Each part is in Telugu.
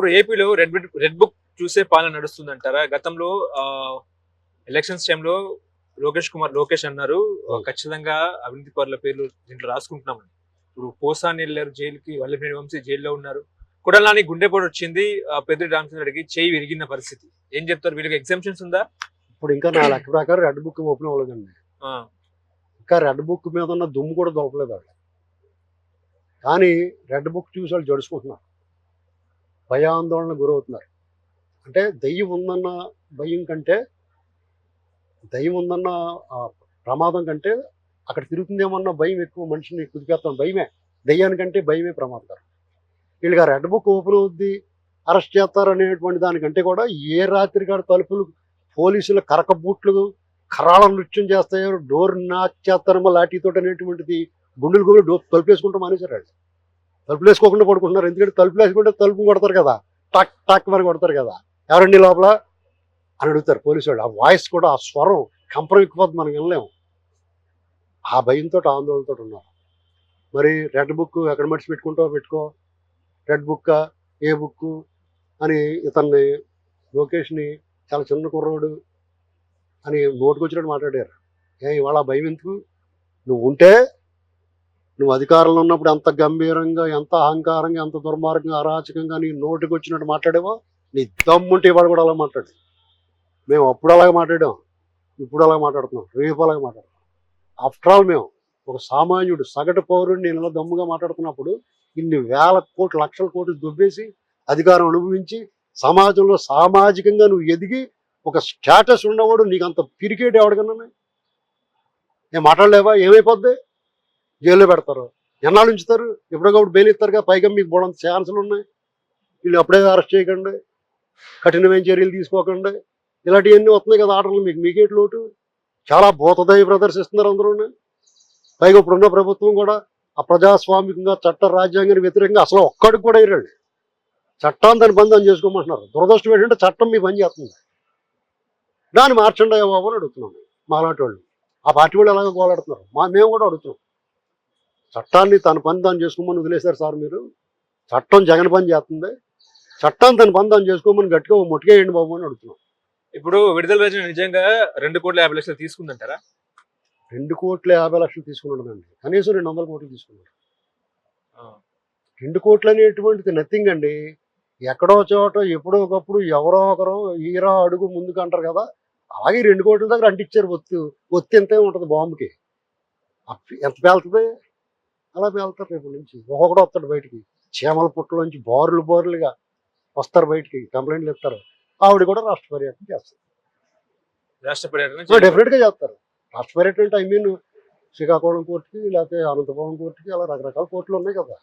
ఇప్పుడు ఏపీలో రెడ్ బుక్ రెడ్ బుక్ చూసే పాలన నడుస్తుందంటారా? గతంలో ఎలక్షన్స్ టైంలో లోకేష్ కుమార్ లోకేష్ అన్నారు ఆ, ఖచ్చితంగా అవినీతి పరుల పేర్లు దీంట్లో రాసుకుంటున్నామని. ఇప్పుడు పోసాని వెళ్ళారు జైలుకి వల్లభేణి వంశీ జైల్లో ఉన్నారు. కుడలాని గుండెపోటు వచ్చింది పెద్దిరెడ్డి రామచంద్రరెడ్డికి చేయి విరిగిన పరిస్థితి. ఏం చెప్తారు? వీళ్ళకి ఎగ్జామ్షన్స్ ఉందా? ఇప్పుడు ఇంకా నా లెక్క ప్రకారం రెడ్ బుక్ ఓపెన్ అవ్వలేదండి. ఇంకా రెడ్ బుక్ మీద ఉన్న దుమ్ము కూడా దొరకలేదు వాళ్ళు కానీ రెడ్ బుక్ చూసి వాళ్ళు జడుచుకుంటున్నారు. భయాందోళన గురవుతున్నారు. అంటే దయ్యం ఉందన్న భయం కంటే దయ్యం ఉందన్న ప్రమాదం కంటే అక్కడ తిరుగుతుందేమన్న భయం ఎక్కువ మనిషిని కుదిపేస్తాం భయమే. దయ్యానికంటే భయమే ప్రమాదకరం. వీళ్ళకి రెడ్ బుక్ ఓపెన్ అవుద్ది అరెస్ట్ చేస్తారు అనేటువంటి దానికంటే కూడా ఏ రాత్రి కాడ తలుపులు పోలీసుల కరక బూట్లు కరాళ నృత్యం చేస్తాయో డోర్ నాక్ చేస్తారమ్మా లాఠీతో అనేటువంటిది గుండెలు గుండెలు డోర్ తలుపు వేసుకుంటూ మానేశారు వాళ్ళు. తలుపులు వేసుకోకుండా పడుకుంటున్నారు. ఎందుకంటే తలుపులు వేసుకుంటే తలుపు కొడతారు కదా. టక్ టక్ మరి కొడతారు కదా. ఎవరండి లోపల? అని అడుగుతారు పోలీసు వాళ్ళు ఆ వాయిస్ కూడా ఆ స్వరం కంపరం ఎక్కిపోతుంది మనం వెళ్ళలేము ఆ భయంతో ఆందోళనతో ఉన్నారు. మరి రెడ్ బుక్ ఎక్కడ మడిచి పెట్టుకుంటావో పెట్టుకో. రెడ్ బుక్ ఏ బుక్ అని ఇతన్ని లోకేష్ని చాలా చిన్న కుర్రోడు అని నోటుకొచ్చినట్టు మాట్లాడారు. ఏ ఇవాళ ఆ భయం ఎందుకు? నువ్వు ఉంటే నువ్వు అధికారంలో ఉన్నప్పుడు ఎంత గంభీరంగా ఎంత అహంకారంగా ఎంత దుర్మార్గంగా అరాచకంగా నీ నోటికి వచ్చినట్టు మాట్లాడేవో నీ దమ్ముంటే ఇవాళ కూడా అలా మాట్లాడు. మేము అప్పుడు అలాగే మాట్లాడాం. ఇప్పుడు అలాగే మాట్లాడుతున్నాం. రేపు అలాగే మాట్లాడుతున్నాం. ఆఫ్టర్ ఆల్ మేము ఒక సామాన్యుడు సగటు పౌరుడిని నేను ఇలా దమ్ముగా మాట్లాడుతున్నప్పుడు ఇన్ని వేల కోట్లు లక్షల కోట్లు దుబ్బేసి అధికారం అనుభవించి సమాజంలో సామాజికంగా నువ్వు ఎదిగి ఒక స్టేటస్ ఉన్నవాడు నీకు అంత పిరికేట్ ఎవడికన్నా? నేను మాట్లాడలేవా? ఏమైపోద్ది? జైల్లో పెడతారు. ఎన్నాళ్ళు ఉంచుతారు? ఎప్పుడొకప్పుడు బెయిల్ ఇస్తారుగా. పైగా మీకు పోవడం ఛాన్సులు ఉన్నాయి. వీళ్ళు అప్పుడే అరెస్ట్ చేయకండి. కఠినమైన చర్యలు తీసుకోకండి. ఇలాంటివన్నీ వస్తున్నాయి కదా ఆర్డర్లు. మీకు మీకేటి లోటు. చాలా భూతదయ ప్రదర్శిస్తున్నారు అందరూ. పైగా ఇప్పుడున్న ప్రభుత్వం కూడా ఆ ప్రజాస్వామికంగా చట్ట రాజ్యాంగానికి వ్యతిరేకంగా అసలు ఒక్కడికి కూడా ఇరండి. చట్టాన్ని దాన్ని బంధం చేసుకోమంటున్నారు. దురదృష్టం ఏంటంటే చట్టం మీ పని చేస్తుంది. దాన్ని మార్చండి బాబు అని అడుగుతున్నాం మాలాంటి వాళ్ళు. ఆ పార్టీ వాళ్ళు ఎలాగో గోలాడుతున్నారు. మా మేము కూడా అడుగుతున్నాం. చట్టాన్ని తన పని దాన్ని చేసుకోమని వదిలేశారు సార్ మీరు. చట్టం జగన్ పని చేస్తుంది. చట్టాన్ని తన పని దాన్ని చేసుకోమని గట్టిగా ముట్టుకేయండి బాబు అని అడుగుతున్నాం. ఇప్పుడు విడుదల రోజున నిజంగా రెండు కోట్ల యాభై లక్షలు తీసుకుందంటారా? రెండు కోట్ల యాభై లక్షలు తీసుకున్నాడండి. కనీసం రెండు వందల కోట్లు తీసుకున్నారు ఆ, రెండు కోట్లు అనేటువంటిది నథింగ్ అండి. ఎక్కడో చోట ఎప్పుడో ఒకప్పుడు ఎవరో ఒకరు ఈరా అడుగు ముందుకు అంటారు కదా అలాగే రెండు కోట్ల దగ్గర అంటించారు ఒత్తి ఒత్తి ఎంతే ఉంటుంది బాంబుకి. ఎంత పేలుతుంది? అలా పేలుతారు రేపు నుంచి. ఒక్కొక్కడు వస్తాడు బయటికి. చీమల పుట్టలోంచి బారులు బారులుగా వస్తారు బయటికి. కంప్లైంట్లు ఇస్తారు ఆవిడ కూడా రాష్ట్ర పర్యటన చేస్తారు. రాష్ట్ర పర్యటన డెఫినెట్గా చేస్తారు. రాష్ట్ర పర్యటన అంటే ఐ మీన్ శ్రీకాకుళం కోర్టుకి లేకపోతే అనంతపురం కోర్టుకి అలా రకరకాల కోర్టులు ఉన్నాయి కదా.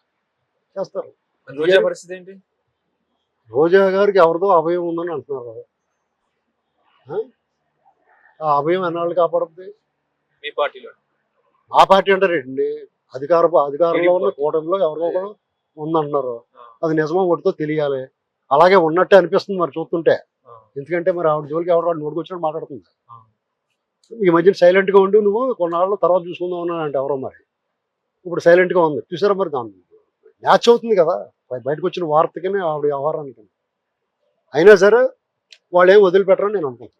చేస్తారు. రోజా పరిస్థితి ఏంటి? రోజా గారికి ఎవరిదో అభయం ఉందని అంటున్నారు. ఆ? అభయం ఎన్నాళ్ళు కాపాడుద్ది? మీ పార్టీలో. ఆ పార్టీ అంటారేంటి అధికార అధికారంలో ఉన్న కూటమిలో ఎవరికో ఒకరు ఉందంటున్నారు అది నిజమో ఒకటితో తెలియాలి. అలాగే ఉన్నట్టే అనిపిస్తుంది మరి చూస్తుంటే. ఎందుకంటే మరి ఆవిడ జోలికి ఎవరు వాడు నోటుకొచ్చినట్టు మాట్లాడుతుంది. ఈ మధ్యన silent గా ఉండి నువ్వు కొన్నాళ్ళ తర్వాత చూసుకుందాం అన్నా అంటే ఎవరో మరి. ఇప్పుడు silent గా ఉంది. చూసారా మరి దాన్ని? మ్యాచ్ అవుతుంది కదా. బయ- బయటకు వచ్చిన వార్తకనే ఆవిడ వ్యవహారానికి అయినా సరే వాళ్ళు ఏం వదిలిపెట్టరని నేను అనుకుంటున్నాను